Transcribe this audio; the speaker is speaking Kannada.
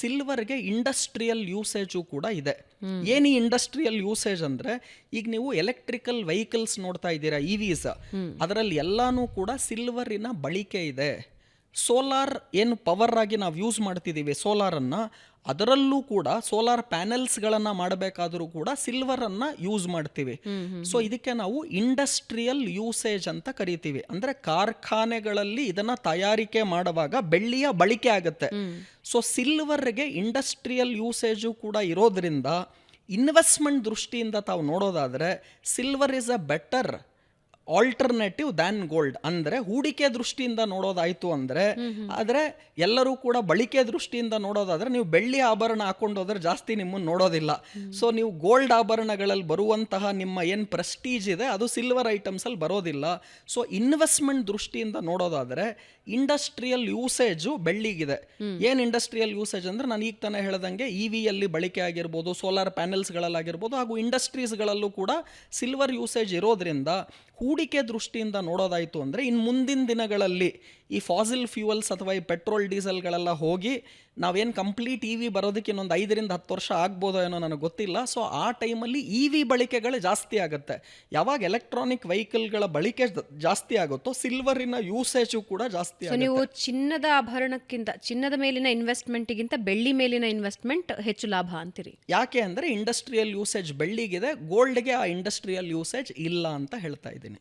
ಸಿಲ್ವರ್ಗೆ ಇಂಡಸ್ಟ್ರಿಯಲ್ ಯೂಸೇಜು ಕೂಡ ಇದೆ. ಏನು ಇಂಡಸ್ಟ್ರಿಯಲ್ ಯೂಸೇಜ್ ಅಂದ್ರೆ ಈಗ ನೀವು ಎಲೆಕ್ಟ್ರಿಕಲ್ ವೆಹಿಕಲ್ಸ್ ನೋಡ್ತಾ ಇದ್ದೀರಾ ಇ ವಿಸ್ ಅದರಲ್ಲಿ ಎಲ್ಲಾನು ಕೂಡ ಸಿಲ್ವರಿನ ಬಳಕೆ ಇದೆ. ಸೋಲಾರ್ ಏನು ಪವರ್ ಆಗಿ ನಾವು ಯೂಸ್ ಮಾಡ್ತಿದ್ದೀವಿ ಸೋಲಾರನ್ನು ಅದರಲ್ಲೂ ಕೂಡ ಸೋಲಾರ್ ಪ್ಯಾನೆಲ್ಸ್ಗಳನ್ನು ಮಾಡಬೇಕಾದರೂ ಕೂಡ ಸಿಲ್ವರನ್ನು ಯೂಸ್ ಮಾಡ್ತೀವಿ. ಸೊ ಇದಕ್ಕೆ ನಾವು ಇಂಡಸ್ಟ್ರಿಯಲ್ ಯೂಸೇಜ್ ಅಂತ ಕರಿತೀವಿ. ಅಂದರೆ ಕಾರ್ಖಾನೆಗಳಲ್ಲಿ ಇದನ್ನು ತಯಾರಿಕೆ ಮಾಡುವಾಗ ಬೆಳ್ಳಿಯ ಬಳಕೆ ಆಗುತ್ತೆ. ಸೊ ಸಿಲ್ವರ್ಗೆ ಇಂಡಸ್ಟ್ರಿಯಲ್ ಯೂಸೇಜು ಕೂಡ ಇರೋದ್ರಿಂದ ಇನ್ವೆಸ್ಟ್ಮೆಂಟ್ ದೃಷ್ಟಿಯಿಂದ ತಾವು ನೋಡೋದಾದರೆ silver is a better alternative than gold ಅಂದ್ರೆ ಹೂಡಿಕೆ ದೃಷ್ಟಿಯಿಂದ ನೋಡೋದಾಯ್ತು ಅಂದ್ರೆ ಆದ್ರೆ ಎಲ್ಲರೂ ಕೂಡ ಬಳಕೆ ದೃಷ್ಟಿಯಿಂದ ನೋಡೋದಾದ್ರೆ ನೀವು ಬೆಳ್ಳಿ ಆಭರಣ ಹಾಕೊಂಡು ಹೋದ್ರೆ ಜಾಸ್ತಿ ನಿಮ್ಮನ್ನು ನೋಡೋದಿಲ್ಲ. ಸೊ ನೀವು ಗೋಲ್ಡ್ ಆಭರಣಗಳಲ್ಲಿ ಬರುವಂತಹ ನಿಮ್ಮ ಏನ್ ಪ್ರೆಸ್ಟೀಜ್ ಇದೆ ಅದು ಸಿಲ್ವರ್ ಐಟಮ್ಸಲ್ಲಿ ಬರೋದಿಲ್ಲ. ಸೊ ಇನ್ವೆಸ್ಟ್ಮೆಂಟ್ ದೃಷ್ಟಿಯಿಂದ ನೋಡೋದಾದರೆ ಇಂಡಸ್ಟ್ರಿಯಲ್ ಯೂಸೇಜು ಬೆಳ್ಳಿಗಿದೆ. ಏನ್ ಇಂಡಸ್ಟ್ರಿಯಲ್ ಯೂಸೇಜ್ ಅಂದ್ರೆ ನಾನು ಈಗ ತಾನೇ ಹೇಳ್ದಂಗೆ ಇ ವಿಯಲ್ಲಿ ಬಳಕೆ ಆಗಿರ್ಬೋದು ಸೋಲಾರ್ ಪ್ಯಾನೆಲ್ಸ್ಗಳಲ್ಲಾಗಿರ್ಬೋದು ಹಾಗೂ ಇಂಡಸ್ಟ್ರೀಸ್ಗಳಲ್ಲೂ ಕೂಡ ಸಿಲ್ವರ್ ಯೂಸೇಜ್ ಇರೋದ್ರಿಂದ ಹೂಡಿಕೆ ದೃಷ್ಟಿಯಿಂದ ನೋಡೋದಾಯಿತು ಅಂದರೆ ಇನ್ನು ಮುಂದಿನ ದಿನಗಳಲ್ಲಿ ಈ ಫಾಸಿಲ್ ಫ್ಯೂಯಲ್ಸ್ ಅಥವಾ ಈ ಪೆಟ್ರೋಲ್ ಡೀಸೆಲ್ಗಳೆಲ್ಲ ಹೋಗಿ ನಾವೇನು ಕಂಪ್ಲೀಟ್ ಇ ವಿ ಬರೋದಕ್ಕೆ ಇನ್ನೊಂದು ಐದರಿಂದ ಹತ್ತು ವರ್ಷ ಆಗ್ಬೋದೋ ಏನೋ ನನಗೆ ಗೊತ್ತಿಲ್ಲ. ಸೊ ಆ ಟೈಮಲ್ಲಿ ಇ ವಿ ಬಳಕೆಗಳು ಜಾಸ್ತಿ ಆಗುತ್ತೆ. ಯಾವಾಗ ಎಲೆಕ್ಟ್ರಾನಿಕ್ ವೆಹಿಕಲ್ಗಳ ಬಳಕೆ ಜಾಸ್ತಿ ಆಗುತ್ತೋ ಸಿಲ್ವರಿನ ಯೂಸೇಜು ಕೂಡ ಜಾಸ್ತಿ ಆಗುತ್ತೆ ನೀವು ಚಿನ್ನದ ಆಭರಣಕ್ಕಿಂತ ಚಿನ್ನದ ಮೇಲಿನ ಇನ್ವೆಸ್ಟ್ಮೆಂಟ್ಗಿಂತ ಬೆಳ್ಳಿ ಮೇಲಿನ ಇನ್ವೆಸ್ಟ್ಮೆಂಟ್ ಹೆಚ್ಚು ಲಾಭ ಅಂತೀರಿ? ಯಾಕೆ ಅಂದರೆ ಇಂಡಸ್ಟ್ರಿಯಲ್ ಯೂಸೇಜ್ ಬೆಳ್ಳಿಗಿದೆ ಗೋಲ್ಡ್ಗೆ ಆ ಇಂಡಸ್ಟ್ರಿಯಲ್ ಯೂಸೇಜ್ ಇಲ್ಲ ಅಂತ ಹೇಳ್ತಾ ಇದ್ದೀನಿ.